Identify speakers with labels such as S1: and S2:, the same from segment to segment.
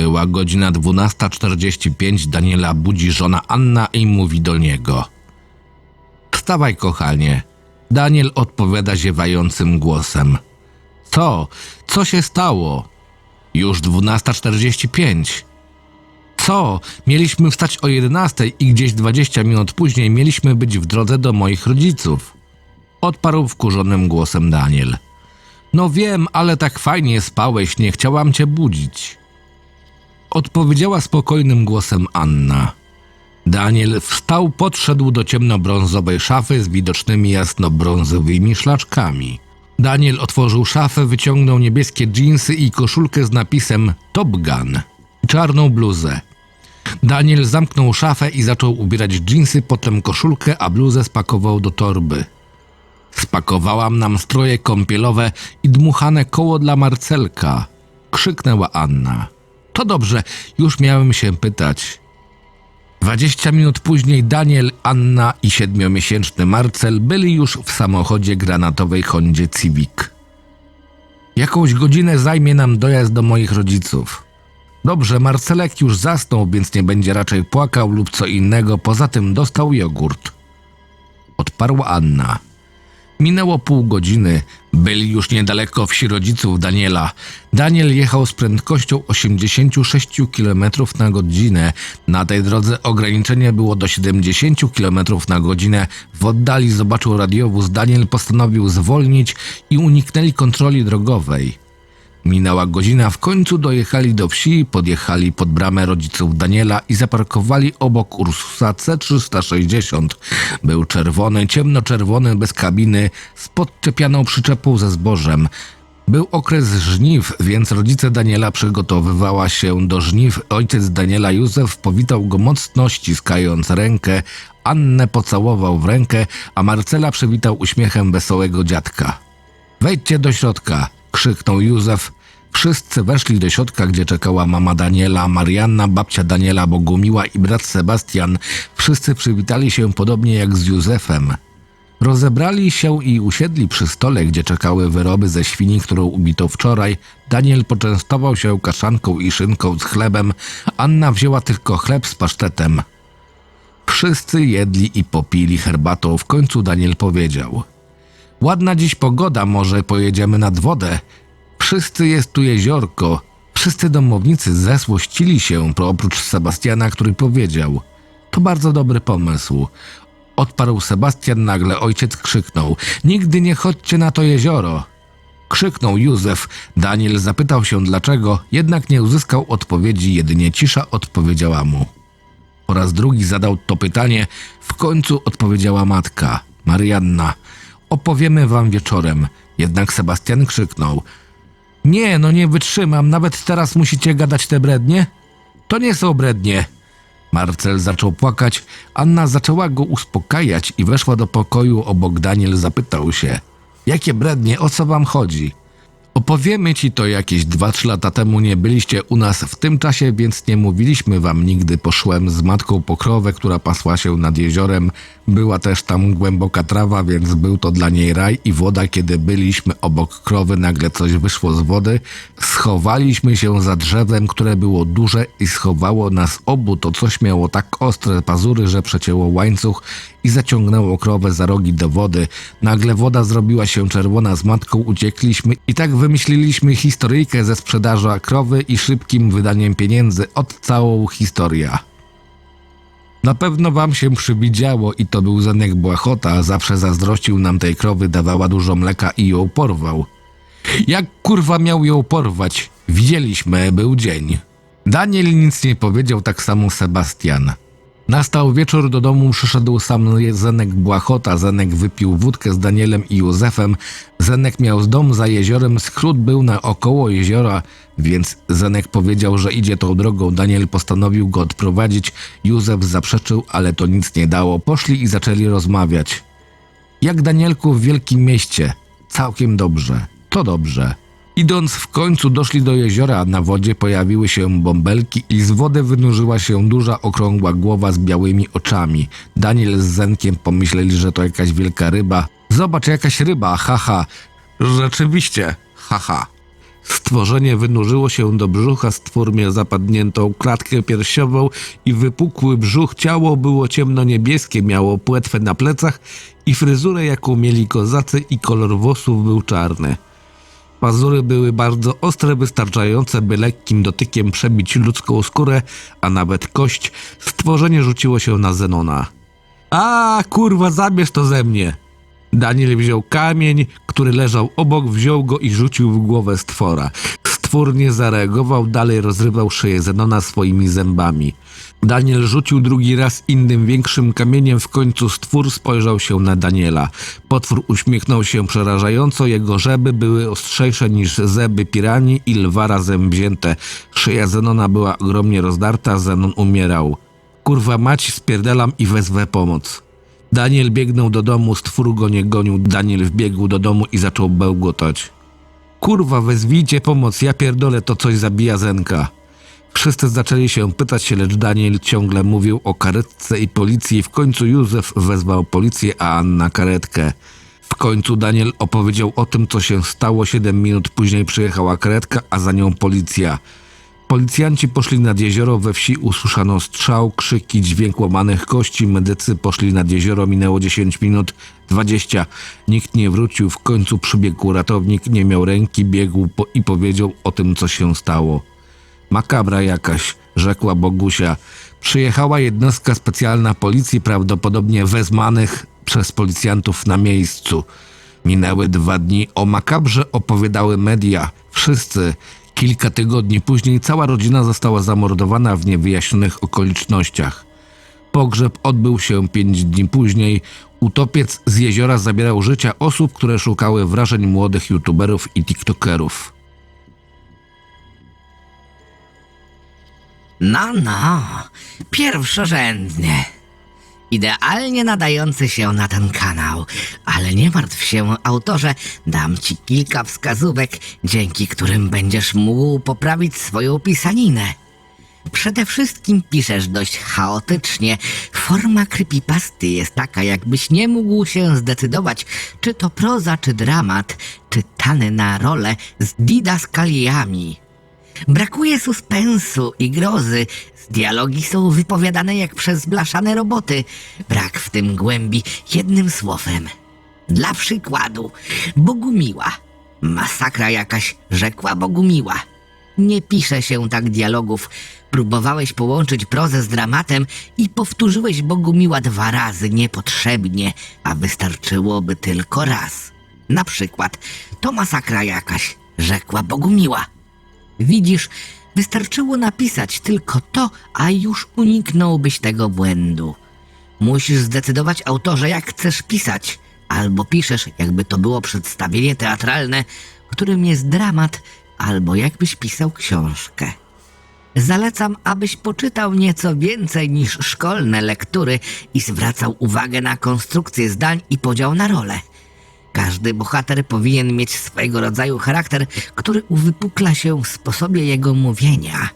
S1: Była godzina 12.45, Daniela budzi żona Anna i mówi do niego. Wstawaj, kochanie. Daniel odpowiada ziewającym głosem. Co? Co się stało? Już 12.45. Co? Mieliśmy wstać o 11 i gdzieś 20 minut później mieliśmy być w drodze do moich rodziców. Odparł wkurzonym głosem Daniel. No wiem, ale tak fajnie spałeś, nie chciałam cię budzić. Odpowiedziała spokojnym głosem Anna. Daniel wstał, podszedł do ciemnobrązowej szafy z widocznymi jasnobrązowymi szlaczkami. Daniel otworzył szafę, wyciągnął niebieskie dżinsy i koszulkę z napisem Top Gun i czarną bluzę. Daniel zamknął szafę i zaczął ubierać dżinsy, potem koszulkę, a bluzę spakował do torby. Spakowałam nam stroje kąpielowe i dmuchane koło dla Marcelka. Krzyknęła Anna. To dobrze, już miałem się pytać. Dwadzieścia minut później Daniel, Anna i siedmiomiesięczny Marcel byli już w samochodzie granatowej Hondzie Civic. Jakąś godzinę zajmie nam dojazd do moich rodziców. Dobrze, Marcelek już zasnął, więc nie będzie raczej płakał lub co innego, poza tym dostał jogurt. Odparła Anna. Minęło pół godziny. Byli już niedaleko wsi rodziców Daniela. Daniel jechał z prędkością 86 km na godzinę. Na tej drodze ograniczenie było do 70 km na godzinę. W oddali zobaczył radiowóz. Daniel postanowił zwolnić i uniknęli kontroli drogowej. Minęła godzina, w końcu dojechali do wsi, podjechali pod bramę rodziców Daniela i zaparkowali obok Ursusa C360. Był czerwony, ciemnoczerwony, bez kabiny, z podczepianą przyczepą ze zbożem. Był okres żniw, więc rodzice Daniela przygotowywała się do żniw. Ojciec Daniela Józef powitał go mocno, ściskając rękę. Annę pocałował w rękę, a Marcela przywitał uśmiechem wesołego dziadka. Wejdźcie do środka, krzyknął Józef. Wszyscy weszli do środka, gdzie czekała mama Daniela, Marianna, babcia Daniela Bogumiła i brat Sebastian. Wszyscy przywitali się podobnie jak z Józefem. Rozebrali się i usiedli przy stole, gdzie czekały wyroby ze świni, którą ubito wczoraj. Daniel poczęstował się kaszanką i szynką z chlebem. Anna wzięła tylko chleb z pasztetem. Wszyscy jedli i popili herbatą. W końcu Daniel powiedział: Ładna dziś pogoda, może pojedziemy nad wodę. Wszyscy jest tu jeziorko. Wszyscy domownicy zesłościli się, oprócz Sebastiana, który powiedział: To bardzo dobry pomysł. Odparł Sebastian nagle, ojciec krzyknął: Nigdy nie chodźcie na to jezioro. Krzyknął Józef. Daniel zapytał się dlaczego, jednak nie uzyskał odpowiedzi, jedynie cisza odpowiedziała mu. Po raz drugi zadał to pytanie. W końcu odpowiedziała matka, Marianna. Opowiemy wam wieczorem. Jednak Sebastian krzyknął. Nie, no nie wytrzymam. Nawet teraz musicie gadać te brednie? To nie są brednie. Marcel zaczął płakać. Anna zaczęła go uspokajać i weszła do pokoju obok Daniel zapytał się. Jakie brednie, o co wam chodzi? Opowiemy ci to jakieś 2-3 lata temu nie byliście u nas w tym czasie, więc nie mówiliśmy wam nigdy. Poszłem z matką po krowę, która pasła się nad jeziorem. Była też tam głęboka trawa, więc był to dla niej raj i woda. Kiedy byliśmy obok krowy, nagle coś wyszło z wody. Schowaliśmy się za drzewem, które było duże i schowało nas obu. To coś miało tak ostre pazury, że przecięło łańcuch i zaciągnęło krowę za rogi do wody. Nagle woda zrobiła się czerwona z matką, uciekliśmy i tak wymyśliliśmy historyjkę ze sprzedaży krowy i szybkim wydaniem pieniędzy od całą historia. Na pewno wam się przywidziało i to był Zenek Błachota, zawsze zazdrościł nam tej krowy, dawała dużo mleka i ją porwał. Jak kurwa miał ją porwać? Widzieliśmy, był dzień. Daniel nic nie powiedział, tak samo Sebastian. Nastał wieczór, do domu przyszedł sam Zenek Błachota. Zenek wypił wódkę z Danielem i Józefem. Zenek miał dom za jeziorem, skrót był na około jeziora, więc Zenek powiedział, że idzie tą drogą. Daniel postanowił go odprowadzić. Józef zaprzeczył, ale to nic nie dało. Poszli i zaczęli rozmawiać. Jak Danielku w wielkim mieście. Całkiem dobrze. To dobrze. Idąc w końcu doszli do jeziora, na wodzie pojawiły się bąbelki i z wody wynurzyła się duża okrągła głowa z białymi oczami. Daniel z Zenkiem pomyśleli, że to jakaś wielka ryba. Zobacz, jakaś ryba, haha. Rzeczywiście, haha. Stworzenie wynurzyło się do brzucha, stwór miał zapadniętą klatkę piersiową i wypukły brzuch. Ciało było ciemno-niebieskie, miało płetwę na plecach i fryzurę, jaką mieli kozacy i kolor włosów był czarny. Pazury były bardzo ostre, wystarczające, by lekkim dotykiem przebić ludzką skórę, a nawet kość. Stworzenie rzuciło się na Zenona. A, kurwa, zabierz to ze mnie! Daniel wziął kamień, który leżał obok, wziął go i rzucił w głowę stwora. Stwór nie zareagował, dalej rozrywał szyję Zenona swoimi zębami. Daniel rzucił drugi raz innym większym kamieniem, w końcu stwór spojrzał się na Daniela. Potwór uśmiechnął się przerażająco, jego żeby były ostrzejsze niż zęby piranii i lwa razem wzięte. Szyja Zenona była ogromnie rozdarta, Zenon umierał. Kurwa mać, spierdelam i wezwę pomoc. Daniel biegnął do domu, stwór go nie gonił. Daniel wbiegł do domu i zaczął bełgotać. Kurwa, wezwijcie pomoc, ja pierdolę, to coś zabija Zenka. Wszyscy zaczęli się pytać lecz Daniel ciągle mówił o karetce i policji. W końcu Józef wezwał policję, a Anna karetkę. W końcu Daniel opowiedział o tym, co się stało. Siedem minut później przyjechała karetka, a za nią policja. Policjanci poszli nad jezioro, we wsi usłyszano strzał, krzyki, dźwięk łamanych kości. Medycy poszli nad jezioro, minęło 10 minut, 20. Nikt nie wrócił, w końcu przybiegł ratownik, nie miał ręki, biegł po i powiedział o tym, co się stało. Makabra jakaś, rzekła Bogusia. Przyjechała jednostka specjalna policji, prawdopodobnie wezmanych przez policjantów na miejscu. Minęły dwa dni. O makabrze opowiadały media. Wszyscy. Kilka tygodni później cała rodzina została zamordowana w niewyjaśnionych okolicznościach. Pogrzeb odbył się pięć dni później. Utopiec z jeziora zabierał życia osób, które szukały wrażeń młodych youtuberów i tiktokerów.
S2: No, no, pierwszorzędny. Idealnie nadający się na ten kanał, ale nie martw się, autorze, dam ci kilka wskazówek, dzięki którym będziesz mógł poprawić swoją pisaninę. Przede wszystkim piszesz dość chaotycznie. Forma creepypasty jest taka, jakbyś nie mógł się zdecydować, czy to proza, czy dramat, czytany na rolę z didaskaliami. Brakuje suspensu i grozy. Dialogi są wypowiadane jak przez blaszane roboty. Brak w tym głębi jednym słowem. Dla przykładu, Bogumiła. Masakra jakaś, rzekła Bogumiła. Nie pisze się tak dialogów. Próbowałeś połączyć prozę z dramatem i powtórzyłeś Bogumiła dwa razy niepotrzebnie, a wystarczyłoby tylko raz. Na przykład, to masakra jakaś, rzekła Bogumiła. Widzisz, wystarczyło napisać tylko to, a już uniknąłbyś tego błędu. Musisz zdecydować autorze, jak chcesz pisać, albo piszesz, jakby to było przedstawienie teatralne, którym jest dramat, albo jakbyś pisał książkę. Zalecam, abyś poczytał nieco więcej niż szkolne lektury i zwracał uwagę na konstrukcję zdań i podział na role. Każdy bohater powinien mieć swego rodzaju charakter, który uwypukla się w sposobie jego mówienia.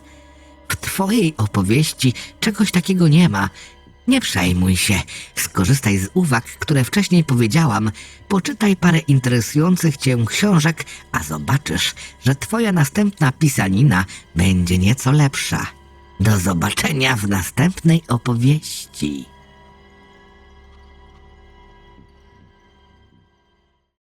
S2: W twojej opowieści czegoś takiego nie ma. Nie przejmuj się. Skorzystaj z uwag, które wcześniej powiedziałam. Poczytaj parę interesujących cię książek, a zobaczysz, że twoja następna pisanina będzie nieco lepsza. Do zobaczenia w następnej opowieści.